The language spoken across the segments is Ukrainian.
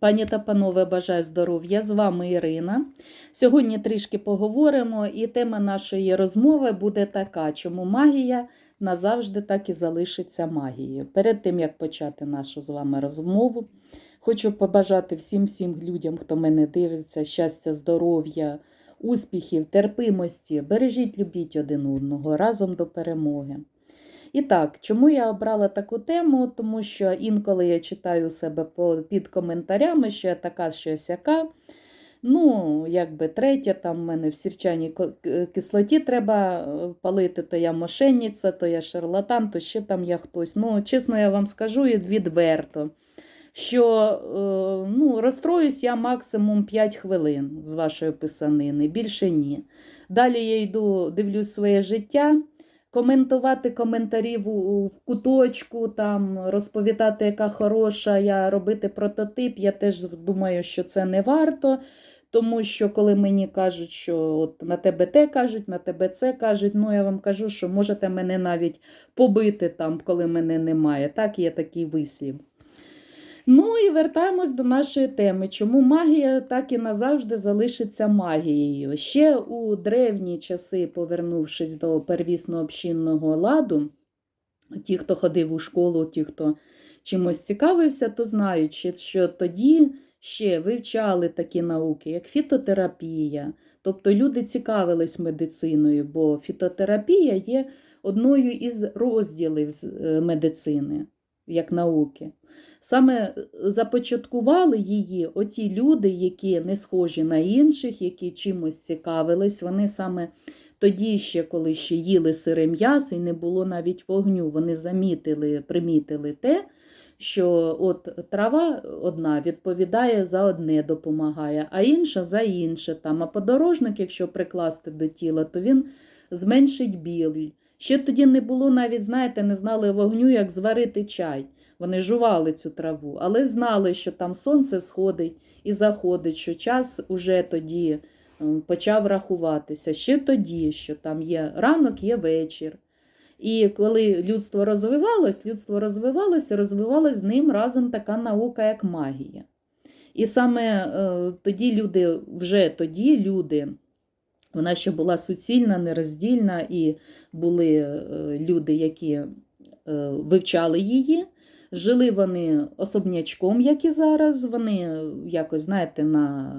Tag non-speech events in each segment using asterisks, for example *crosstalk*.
Пані та панове, бажаю здоров'я! З вами Ірина. Сьогодні трішки поговоримо, і тема нашої розмови буде така, чому магія назавжди так і залишиться магією. Перед тим, як почати нашу з вами розмову, хочу побажати всім всім людям, хто мене дивиться, щастя, здоров'я, успіхів, терпимості. Бережіть, любіть один одного разом до перемоги. І так, чому я обрала таку тему? Тому що інколи я читаю себе під коментарями, що я така, що я сяка. Ну, якби третя, там в мене в сірчаній кислоті треба е, палити, то я мошенниця, то я шарлатан, то ще там я хтось. Ну, чесно, я вам скажу і відверто, що е, ну, розстроюсь я максимум 5 хвилин з вашої писанини, більше ні. Далі я йду, дивлюсь своє життя коментувати коментарі в, в куточку, там, розповідати, яка хороша я робити прототип. Я теж думаю, що це не варто. Тому що коли мені кажуть, що от на тебе те кажуть, на тебе це кажуть, ну я вам кажу, що можете мене навіть побити там, коли мене немає. Так, є такий вислів. Ну і вертаємось до нашої теми. Чому магія так і назавжди залишиться магією? Ще у древні часи, повернувшись до первісно общинного ладу, ті, хто ходив у школу, ті, хто чимось цікавився, то знають, що- тоді ще вивчали такі науки, як фітотерапія. Тобто люди цікавились медициною, бо фітотерапія є одною із розділів е, медицини, як науки. Саме започаткували її оті люди, які не схожі на інших, які чимось цікавились. Вони саме тоді, ще, коли ще їли сире м'ясо і не було навіть вогню, вони замітили, примітили те, що от трава одна відповідає за одне, допомагає, а інша за інше. Там. А подорожник, якщо прикласти до тіла, то він зменшить біль. Ще тоді не було навіть, знаєте, не знали вогню, як зварити чай. Вони жували цю траву, але знали, що там сонце сходить і заходить, що час уже тоді е, почав рахуватися. Ще тоді, що там є ранок, є вечір. І коли людство розвивалось, людство розвивалося, розвивалась з ним разом така наука, як магія. І саме е, тоді люди, вже тоді люди, вона ще була суцільна, нероздільна, і були е, люди, які вивчали її. Жили вони особнячком, як і зараз. Вони якось, знаєте, на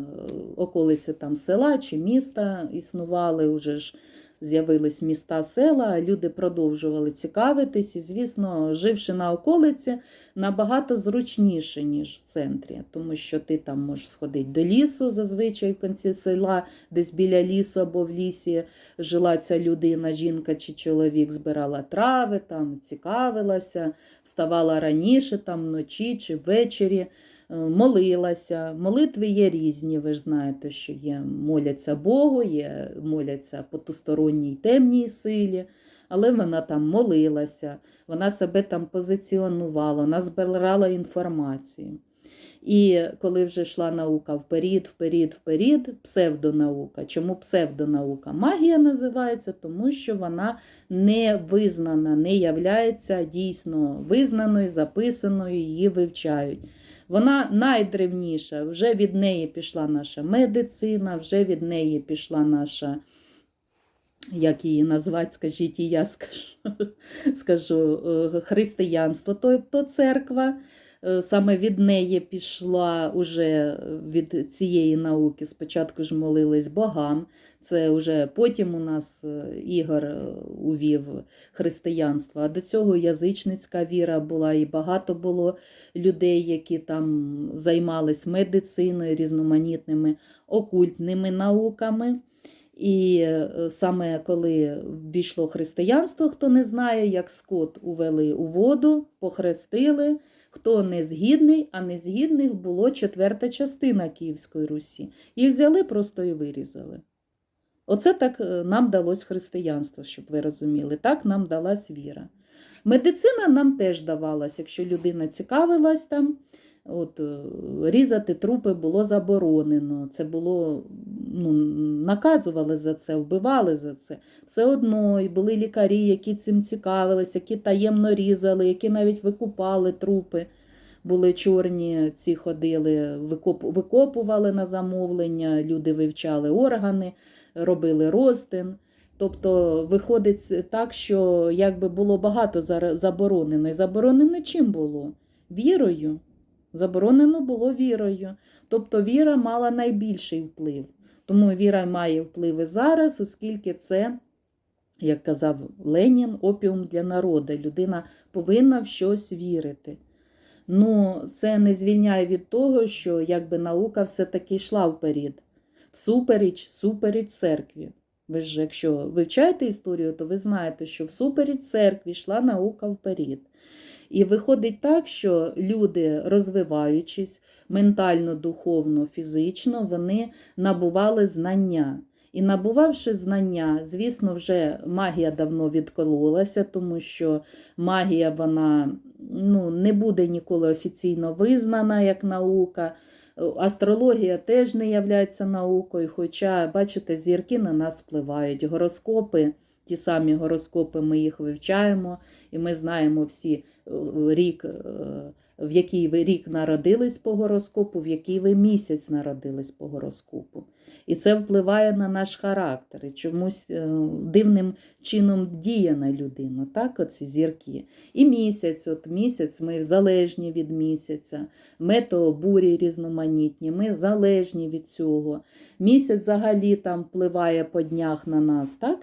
околиці там села чи міста існували, вже ж з'явились міста, села, люди продовжували цікавитись. І, звісно, живши на околиці, набагато зручніше, ніж в центрі, тому що ти там можеш сходити до лісу, зазвичай в кінці села, десь біля лісу або в лісі жила ця людина, жінка чи чоловік, збирала трави, там цікавилася, вставала раніше, там вночі чи ввечері. Е, Молилася. Молитви є різні, ви ж знаєте, що є моляться Богу, є моляться потусторонній темній силі, але вона там молилася, вона себе там позиціонувала, вона збирала інформацію. І коли вже йшла наука вперед, вперед, вперед, псевдонаука. Чому псевдонаука? Магія називається, тому що вона не визнана, не являється дійсно визнаною, записаною, її вивчають. Вона найдревніша, вже від неї пішла наша медицина, вже від неї пішла наша, як її назвати, скажіть, і я скажу, *laughs* скажу е, християнство, тобто церква. Е, Саме від неї пішла уже від цієї науки. Спочатку ж молились богам. Це вже потім у нас е, Ігор е, увів християнство. А до цього язичницька віра була, і багато було людей, які там займались медициною, різноманітними окультними науками. І е, саме коли ввійшло християнство, хто не знає, як скот увели у воду, похрестили. Хто не згідний, а незгідних було четверта частина Київської Русі. Їх взяли просто і вирізали. Оце так е, нам далось християнство, щоб ви розуміли. Так нам далась віра. Медицина нам теж давалась, якщо людина цікавилась там, от, е, різати трупи було заборонено. Це було, ну, наказували за це, вбивали за це. Все одно і були лікарі, які цим цікавились, які таємно різали, які навіть викупали трупи. були чорні, ці ходили, викоп, викопували на замовлення, люди вивчали органи, робили розтин. Тобто виходить так, що якби було багато заборонено. І заборонено чим було? Вірою. Заборонено було вірою. Тобто віра мала найбільший вплив. Тому віра має вплив і зараз, оскільки це, як казав Ленін, опіум для народу. Людина повинна в щось вірити. Ну, це не звільняє від того, що якби наука все-таки йшла вперед. Всупереч, всупереч церкві. Ви ж, якщо вивчаєте історію, то ви знаєте, що всупереч церкві йшла наука вперед. І виходить так, що люди, розвиваючись ментально, духовно, фізично, вони набували знання. І набувавши знання, звісно, вже магія давно відкололася, тому що магія вона ну, не буде ніколи офіційно визнана як наука. Астрологія теж не являється наукою, хоча, бачите, зірки на нас впливають. Гороскопи, ті самі гороскопи, ми їх вивчаємо, і ми знаємо всі е, рік, е, в який ви рік народились по гороскопу, в який ви місяць народились по гороскопу. І це впливає на наш характер. І чомусь е, дивним чином діє на людину, так, оці зірки. І місяць, от місяць, ми залежні від місяця, метеобурі різноманітні, ми залежні від цього. Місяць взагалі там впливає по днях на нас, так?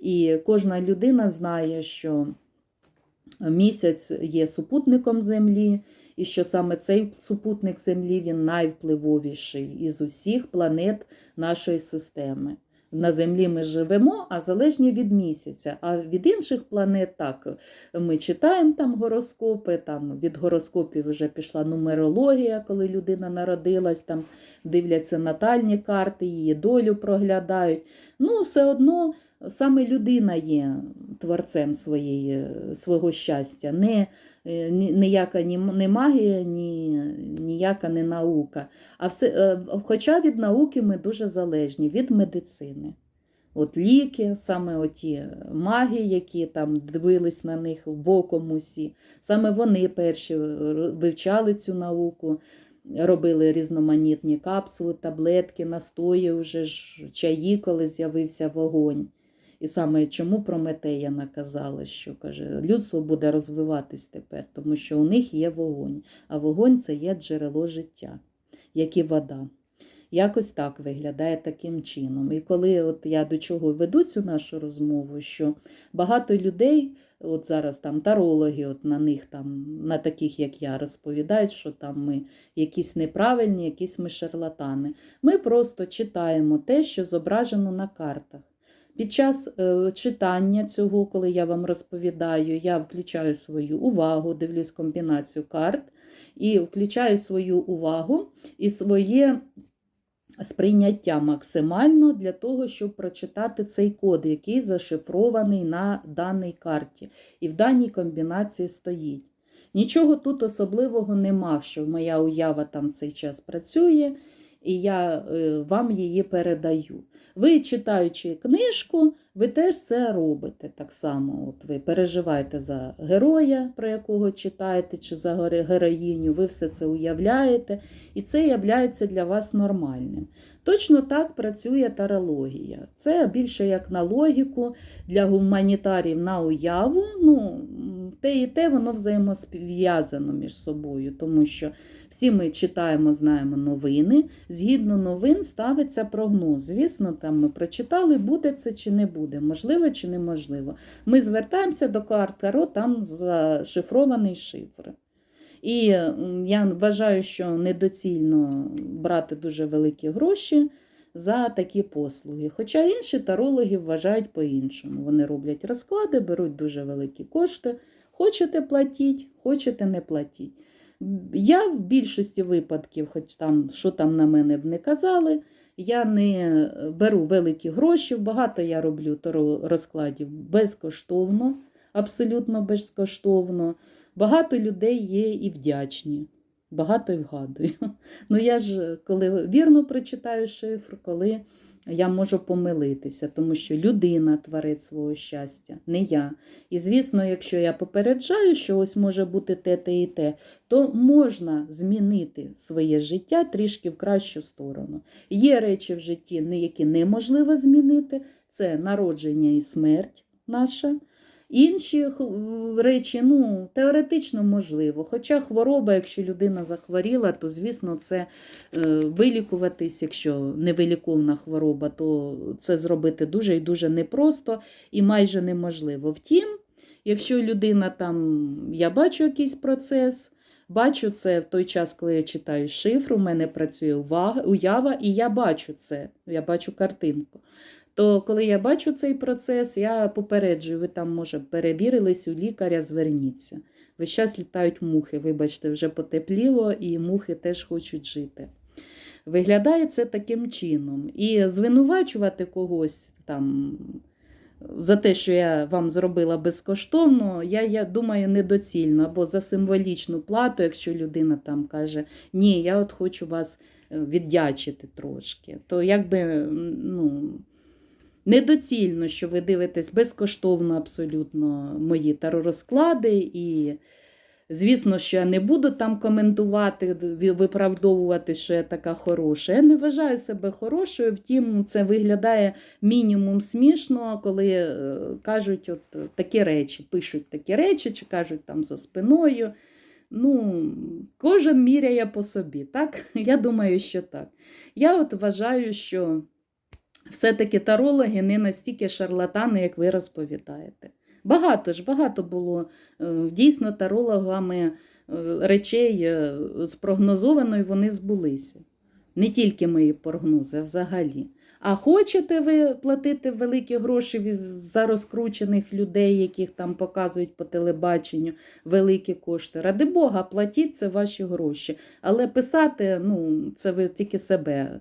І кожна людина знає, що місяць є супутником Землі, і що саме цей супутник Землі він найвпливовіший із усіх планет нашої системи. На Землі ми живемо, а залежні від місяця. А від інших планет так ми читаємо там гороскопи, там від гороскопів вже пішла нумерологія, коли людина народилась, там дивляться натальні карти, її долю проглядають. Ну, все одно саме людина є творцем своєї, свого щастя, не е, ні- ніяка ні, магія, ні, ніяка не наука. А все, е, хоча від науки ми дуже залежні, від медицини. От ліки, саме оті маги, які там дивились на них боком усі, саме вони перші вивчали цю науку, робили різноманітні капсули, таблетки, настої, вже ж чаї, коли з'явився вогонь. І саме чому Прометея наказала, що каже, людство буде розвиватись тепер, тому що у них є вогонь, а вогонь це є джерело життя, як і вода. Якось так виглядає таким чином. І коли от я до чого веду цю нашу розмову, що багато людей, от зараз там тарологи, от на них там, на таких, як я, розповідають, що там ми якісь неправильні, якісь ми шарлатани. Ми просто читаємо те, що зображено на картах. Під час е, читання цього, коли я вам розповідаю, я включаю свою увагу, дивлюсь комбінацію карт і включаю свою увагу і своє сприйняття максимально для того, щоб прочитати цей код, який зашифрований на даній карті. І в даній комбінації стоїть. Нічого тут особливого нема, що моя уява там цей час працює, і я е, вам її передаю. Ви, читаючи книжку, ви теж це робите так само. От ви переживаєте за героя, про якого читаєте, чи за геро- героїню, ви все це уявляєте, і це являється для вас нормальним. Точно так працює тарологія. Це більше як на логіку для гуманітарів на уяву. Ну, те і те воно взаємозв'язано між собою, тому що всі ми читаємо, знаємо новини. Згідно новин ставиться прогноз. Звісно, там ми прочитали, буде це чи не буде, можливо чи неможливо. Ми звертаємося до карт Таро, там зашифрований шифр. І я вважаю, що недоцільно брати дуже великі гроші за такі послуги. Хоча інші тарологи вважають по-іншому. Вони роблять розклади, беруть дуже великі кошти. Хочете платіть, хочете не платіть. Я в більшості випадків, хоч там, що там на мене б не казали, я не беру великі гроші. Багато я роблю розкладів безкоштовно, абсолютно безкоштовно. Багато людей є і вдячні, багато і вгадую. *laughs* Ну я ж коли вірно прочитаю шифр, коли Я можу помилитися, тому що людина творить свого щастя, не я. І звісно, якщо я попереджаю, що ось може бути те, те і те, то можна змінити своє життя трішки в кращу сторону. Є речі в житті, які неможливо змінити, це народження і смерть наша. Інші речі, ну, теоретично можливо. Хоча хвороба, якщо людина захворіла, то, звісно, це е, вилікуватись, якщо невиліковна хвороба, то це зробити дуже і дуже непросто і майже неможливо. Втім, якщо людина там, я бачу якийсь процес, бачу це в той час, коли я читаю шифр, у мене працює увага, уява, і я бачу це, я бачу картинку. То коли я бачу цей процес, я попереджую, ви там, може, перевірились у лікаря, зверніться. Весь час літають мухи, вибачте, вже потепліло, і мухи теж хочуть жити. Виглядає це таким чином. І звинувачувати когось там за те, що я вам зробила безкоштовно, я, я думаю, недоцільно, або за символічну плату, якщо людина там каже, ні, я от хочу вас е, віддячити трошки, то якби ну, недоцільно, що ви дивитесь безкоштовно абсолютно мої таророзклади і. Звісно, що я не буду там коментувати, виправдовувати, що я така хороша. Я не вважаю себе хорошою, втім, це виглядає мінімум смішно, коли е, кажуть от такі речі, пишуть такі речі, чи кажуть там за спиною. Ну, кожен міряє по собі, так? *laughs* Я думаю, що так. Я от вважаю, що все-таки тарологи не настільки шарлатани, як ви розповідаєте. Багато ж, багато було е, дійсно тарологами е, речей е, спрогнозовано, і вони збулися. Не тільки мої прогнози, а взагалі. А хочете ви платити великі гроші за розкручених людей, яких там показують по телебаченню, великі кошти. Ради Бога, платіть це ваші гроші. Але писати, ну, це ви тільки себе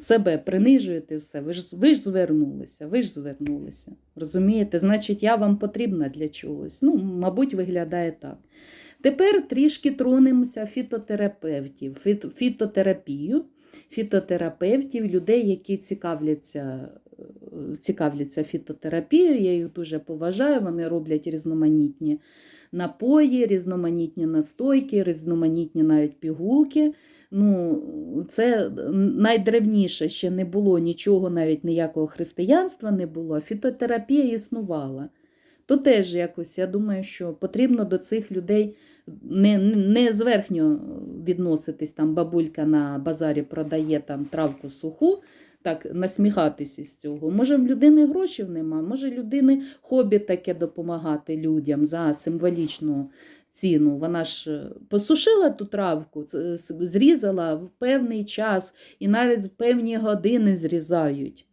себе принижуєте все. Ви ж, ви ж звернулися, ви ж звернулися. Розумієте? Значить, я вам потрібна для чогось. Ну, мабуть, виглядає так. Тепер трішки тронемося фітотерапевтів, фіт, фітотерапію, фітотерапевтів, людей, які цікавляться, е, цікавляться фітотерапією. Я їх дуже поважаю, вони роблять різноманітні напої, різноманітні настойки, різноманітні навіть пігулки. Ну, це найдревніше ще не було нічого, навіть ніякого християнства не було. Фітотерапія існувала. То теж якось, я думаю, що потрібно до цих людей не, не зверхньо відноситись. Там бабулька на базарі продає там травку суху, так насміхатися з цього. Може, в людини грошей нема, може людини хобі таке допомагати людям за символічну ціну. Вона ж е, посушила ту травку, зрізала в певний час і навіть в певні години зрізають.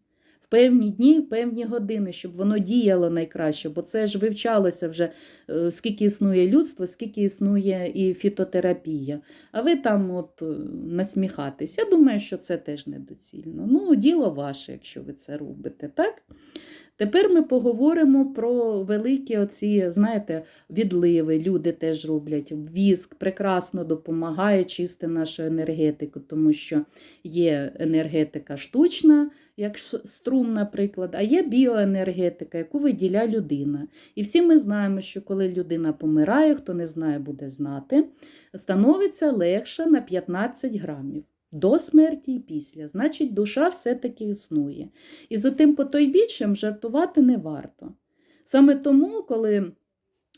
В певні дні, в певні години, щоб воно діяло найкраще, бо це ж вивчалося вже, е, скільки існує людство, скільки існує і фітотерапія. А ви там от е, насміхатись. Я думаю, що це теж недоцільно. Ну, діло ваше, якщо ви це робите, так? Тепер ми поговоримо про великі оці, знаєте, відливи. Люди теж роблять. Віск прекрасно допомагає чисти нашу енергетику, тому що є енергетика штучна, як струм, наприклад, а є біоенергетика, яку виділяє людина. І всі ми знаємо, що коли людина помирає, хто не знає, буде знати, становиться легше на 15 грамів. До смерті і після. Значить, душа все-таки існує. І за тим потойбіччям жартувати не варто. Саме тому, коли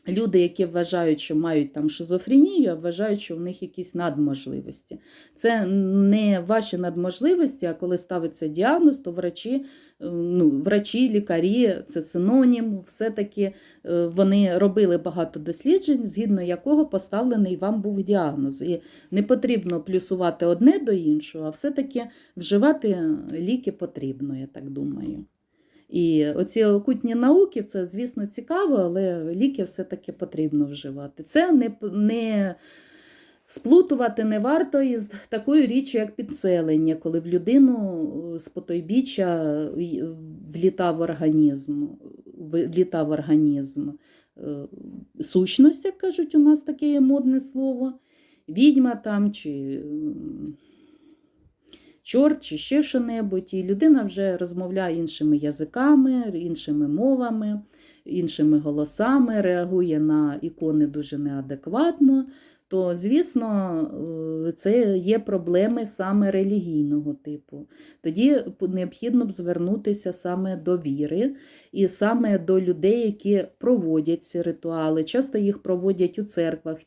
люди, які вважають, що мають там шизофренію, а вважають, що в них якісь надможливості. Це не ваші надможливості, а коли ставиться діагноз, то врачі, е, ну, врачі, лікарі, це синонім, все-таки е, вони робили багато досліджень, згідно якого поставлений вам був діагноз. І не потрібно плюсувати одне до іншого, а все-таки вживати ліки потрібно, я так думаю. І оці окутні науки, це, звісно, цікаво, але ліки все-таки потрібно вживати. Це не, не сплутувати не варто із такою річчю, як підселення, коли в людину з потойбіччя й- влітав організм, влітав організм. е, Сущність, як кажуть, у нас таке є модне слово, відьма там чи чорт чи ще що-небудь, і людина вже розмовляє іншими язиками, іншими мовами, іншими голосами, реагує на ікони дуже неадекватно, то, звісно, е, це є проблеми саме релігійного типу. Тоді необхідно б звернутися саме до віри і саме до людей, які проводять ці ритуали. Часто їх проводять у церквах.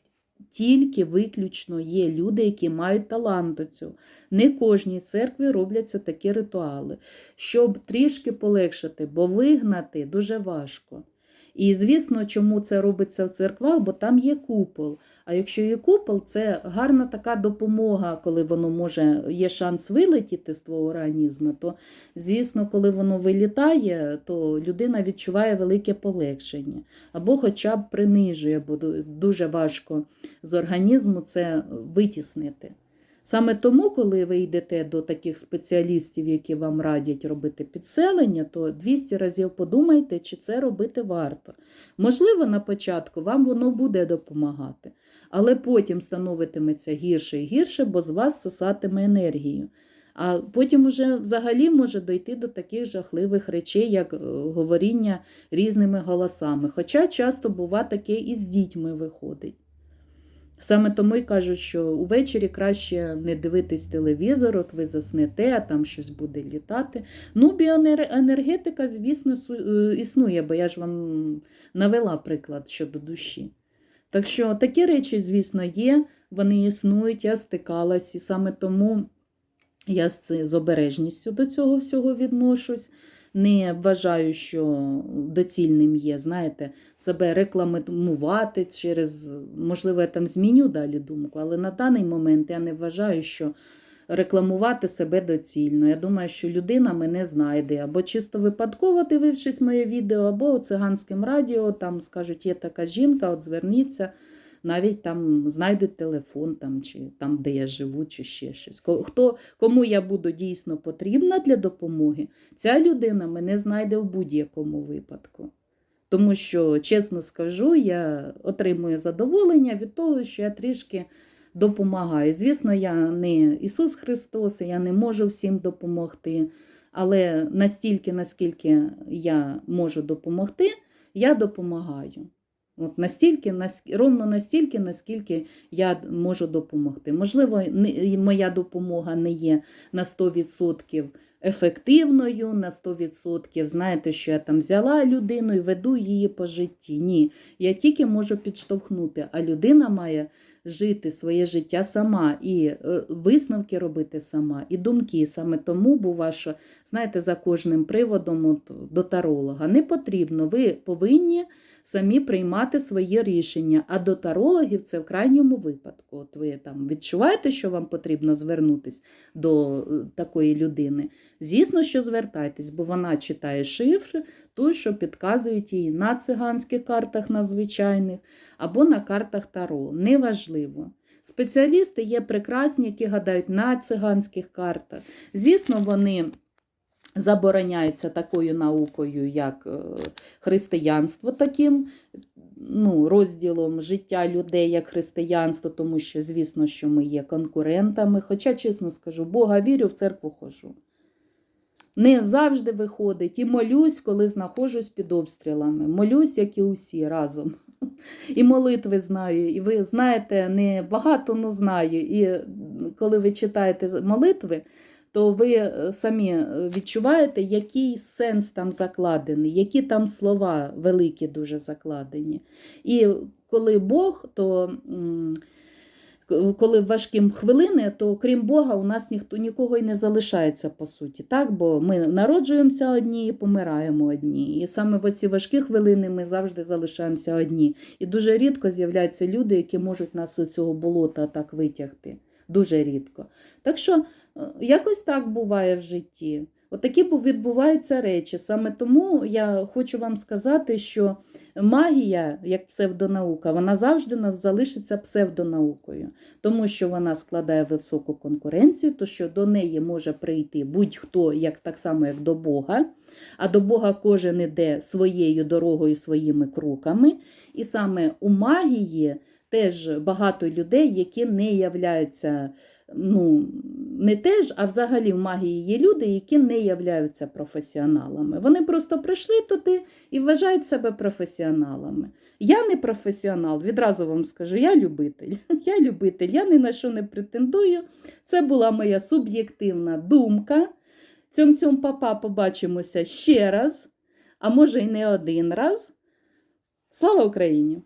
Тільки виключно є люди, які мають талант до цього. Не кожній церкві робляться такі ритуали, щоб трішки полегшити, бо вигнати дуже важко. І звісно, чому це робиться в церквах, бо там є купол. А якщо є купол, це гарна така допомога, коли воно може, є шанс вилетіти з твого організму, то, звісно, коли воно вилітає, то людина відчуває велике полегшення. Або хоча б принижує, бо дуже важко з організму це витіснити. Саме тому, коли ви йдете до таких спеціалістів, які вам радять робити підселення, то 200 разів подумайте, чи це робити варто. Можливо, на початку вам воно буде допомагати, але потім становитиметься гірше і гірше, бо з вас сосатиме енергію. А потім уже взагалі може дойти до таких жахливих речей, як е, говоріння різними голосами. Хоча часто бува таке і з дітьми виходить. Саме тому й кажуть, що увечері краще не дивитись телевізор, от ви заснете, а там щось буде літати. Ну, біоенергетика, звісно, е, існує, бо я ж вам навела приклад щодо душі. Так що такі речі, звісно, є, вони існують, я стикалась, і саме тому я з обережністю до цього всього відношусь не вважаю, що доцільним є, знаєте, себе рекламувати через, можливо, я там зміню далі думку, але на даний момент я не вважаю, що рекламувати себе доцільно. Я думаю, що людина мене знайде, або чисто випадково дивившись моє відео, або циганським радіо, там скажуть, є така жінка, от зверніться навіть там знайдуть телефон, там, чи там, де я живу, чи ще щось. Хто, Кому я буду дійсно потрібна для допомоги, ця людина мене знайде в будь-якому випадку. Тому що, чесно скажу, я отримую задоволення від того, що я трішки допомагаю. Звісно, я не Ісус Христос, я не можу всім допомогти, але настільки, наскільки я можу допомогти, я допомагаю. От настільки, ровно настільки, наскільки я можу допомогти. Можливо, моя допомога не є на 100% ефективною, на 100%, знаєте, що я там взяла людину і веду її по житті. Ні, я тільки можу підштовхнути, а людина має жити своє життя сама, і е, висновки робити сама, і думки. Саме тому бува, що, знаєте, за кожним приводом от, до таролога не потрібно. Ви повинні самі приймати свої рішення. А до тарологів це в крайньому випадку. От ви там відчуваєте, що вам потрібно звернутися до е, такої людини. Звісно, що звертайтесь, бо вона читає шифри, той, що підказують їй на циганських картах на звичайних або на картах Таро. Неважливо. Спеціалісти є прекрасні, які гадають на циганських картах. Звісно, вони забороняється такою наукою, як е, християнство, таким ну, розділом життя людей як християнство, тому що, звісно, що ми є конкурентами. Хоча, чесно скажу, Бога вірю, в церкву хожу. Не завжди виходить і молюсь, коли знаходжусь під обстрілами. Молюсь, як і усі разом. І молитви знаю, і ви знаєте, не багато, але знаю. І коли ви читаєте молитви, то ви е, самі е, відчуваєте, який сенс там закладений, які там слова великі дуже закладені. І коли Бог, то коли важкі хвилини, то крім Бога, у нас ніхто нікого й не залишається по суті. так? Бо ми народжуємося одні і помираємо одні. І саме в ці важкі хвилини ми завжди залишаємося одні. І дуже рідко з'являються люди, які можуть нас з цього болота так витягти. Дуже рідко. Так що Якось так буває в житті. Отакі відбуваються речі. Саме тому я хочу вам сказати, що магія, як псевдонаука, вона завжди залишиться псевдонаукою, тому що вона складає високу конкуренцію, то що до неї може прийти будь-хто, як так само, як до Бога, а до Бога кожен іде своєю дорогою, своїми кроками. І саме у магії теж багато людей, які не являються ну, не теж, а взагалі в магії є люди, які не являються професіоналами. Вони просто прийшли туди і вважають себе професіоналами. Я не професіонал, відразу вам скажу, я любитель. *laughs* Я любитель, я ні на що не претендую. Це була моя суб'єктивна думка. Цьом цьом папа побачимося ще раз, а може й не один раз. Слава Україні!